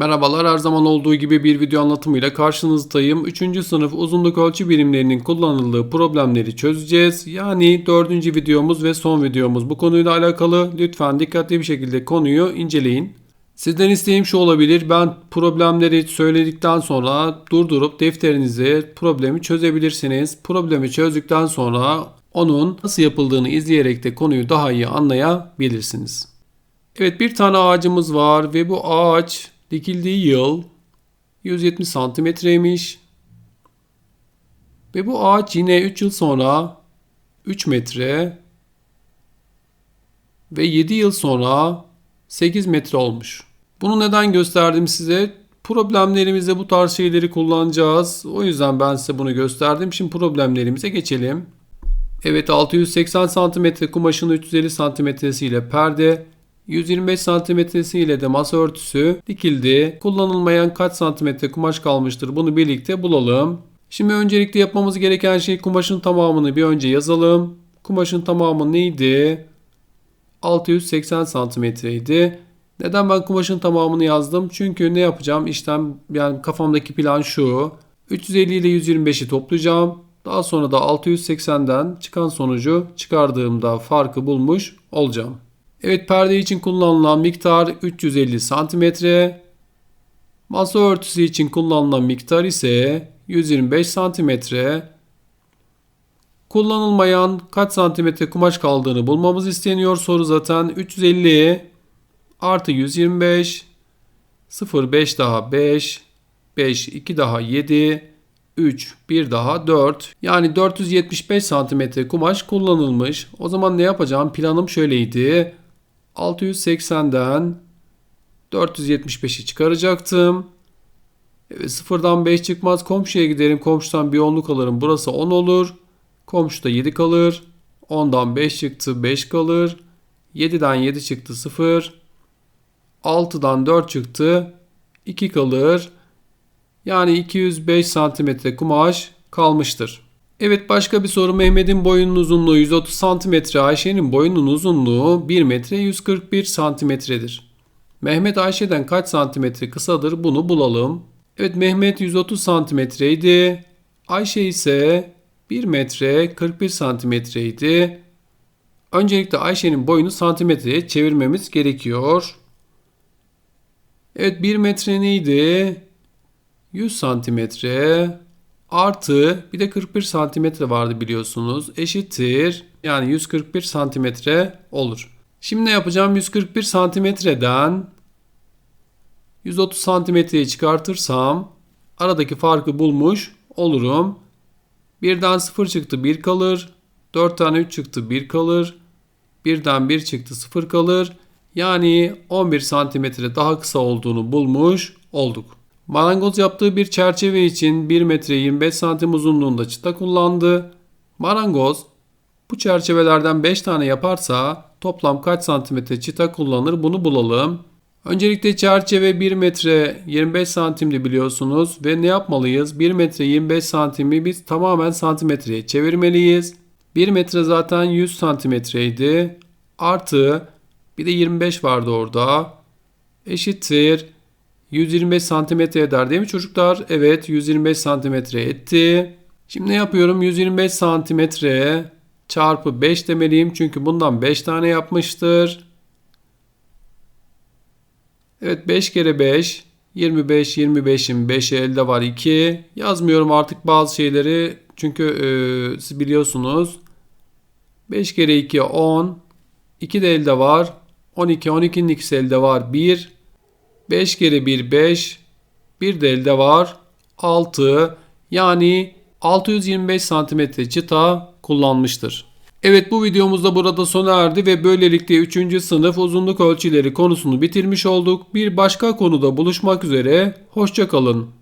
Merhabalar her zaman olduğu gibi bir video anlatımıyla karşınızdayım. 3. sınıf uzunluk ölçü birimlerinin kullanıldığı problemleri çözeceğiz. Yani 4. videomuz ve son videomuz bu konuyla alakalı. Lütfen dikkatli bir şekilde konuyu inceleyin. Sizden isteğim şu olabilir. Ben problemleri söyledikten sonra durdurup defterinize problemi çözebilirsiniz. Problemi çözdükten sonra onun nasıl yapıldığını izleyerek de konuyu daha iyi anlayabilirsiniz. Evet bir tane ağacımız var ve bu ağaç dikildiği yıl 170 santimetreymiş. Ve bu ağaç yine 3 yıl sonra 3 metre ve 7 yıl sonra 8 metre olmuş. Bunu neden gösterdim size? Problemlerimizde bu tarz şeyleri kullanacağız. O yüzden ben size bunu gösterdim. Şimdi problemlerimize geçelim. Evet 680 santimetre kumaşın 350 santimetresi ile perde, 125 santimetresi ile de masa örtüsü dikildi. Kullanılmayan kaç santimetre kumaş kalmıştır bunu birlikte bulalım. Şimdi öncelikle yapmamız gereken şey kumaşın tamamını bir önce yazalım. Kumaşın tamamı neydi? 680 santimetreydi. Neden ben kumaşın tamamını yazdım? Çünkü ne yapacağım? İşlem yani kafamdaki plan şu. 350 ile 125'i toplayacağım. Daha sonra da 680'den çıkan sonucu çıkardığımda farkı bulmuş olacağım. Evet perde için kullanılan miktar 350 santimetre. Masa örtüsü için kullanılan miktar ise 125 santimetre. Kullanılmayan kaç santimetre kumaş kaldığını bulmamız isteniyor. Soru zaten 350 artı 125 0 5 daha 5 5 2 daha 7 3 1 daha 4 yani 475 santimetre kumaş kullanılmış. O zaman ne yapacağım? Planım şöyleydi. 680'den 475'i çıkaracaktım. Evet, sıfırdan 5 çıkmaz. Komşuya giderim. Komşudan bir onluk alırım. Burası 10 olur. Komşuda 7 kalır. 10'dan 5 çıktı 5 kalır. 7'den 7 çıktı 0. 6'dan 4 çıktı 2 kalır. Yani 205 santimetre kumaş kalmıştır. Evet başka bir soru. Mehmet'in boyunun uzunluğu 130 santimetre, Ayşe'nin boyunun uzunluğu 1 metre 141 santimetredir. Mehmet Ayşe'den kaç santimetre kısadır bunu bulalım. Evet Mehmet 130 santimetreydi. Ayşe ise 1 metre 41 santimetreydi. Öncelikle Ayşe'nin boyunu santimetreye çevirmemiz gerekiyor. Evet 1 metre neydi? 100 santimetre artı bir de 41 santimetre vardı biliyorsunuz. Eşittir yani 141 santimetre olur. Şimdi ne yapacağım? 141 santimetreden 130 santimetreyi çıkartırsam aradaki farkı bulmuş olurum. Birden 0 çıktı 1 kalır. 4 tane 3 çıktı 1 kalır. Birden 1 çıktı 0 kalır. Yani 11 santimetre daha kısa olduğunu bulmuş olduk. Marangoz yaptığı bir çerçeve için 1 metre 25 santim uzunluğunda çıta kullandı. Marangoz bu çerçevelerden 5 tane yaparsa toplam kaç santimetre çıta kullanır bunu bulalım. Öncelikle çerçeve 1 metre 25 santimdi biliyorsunuz ve ne yapmalıyız? 1 metre 25 santimi biz tamamen santimetreye çevirmeliyiz. 1 metre zaten 100 santimetreydi. Artı bir de 25 vardı orada. Eşittir 125 santimetre eder değil mi çocuklar? Evet 125 santimetre etti. Şimdi ne yapıyorum? 125 santimetre çarpı 5 demeliyim. Çünkü bundan 5 tane yapmıştır. Evet 5 kere 5 25 25'in 5'i elde var 2. Yazmıyorum artık bazı şeyleri çünkü e, siz biliyorsunuz. 5 kere 2 10. 2 de elde var. 12 12'nin ikisi elde var 1. 5 kere 1 5. Bir de elde var 6. Yani 625 santimetre çıta kullanmıştır. Evet bu videomuz da burada sona erdi ve böylelikle 3. sınıf uzunluk ölçüleri konusunu bitirmiş olduk. Bir başka konuda buluşmak üzere. Hoşçakalın.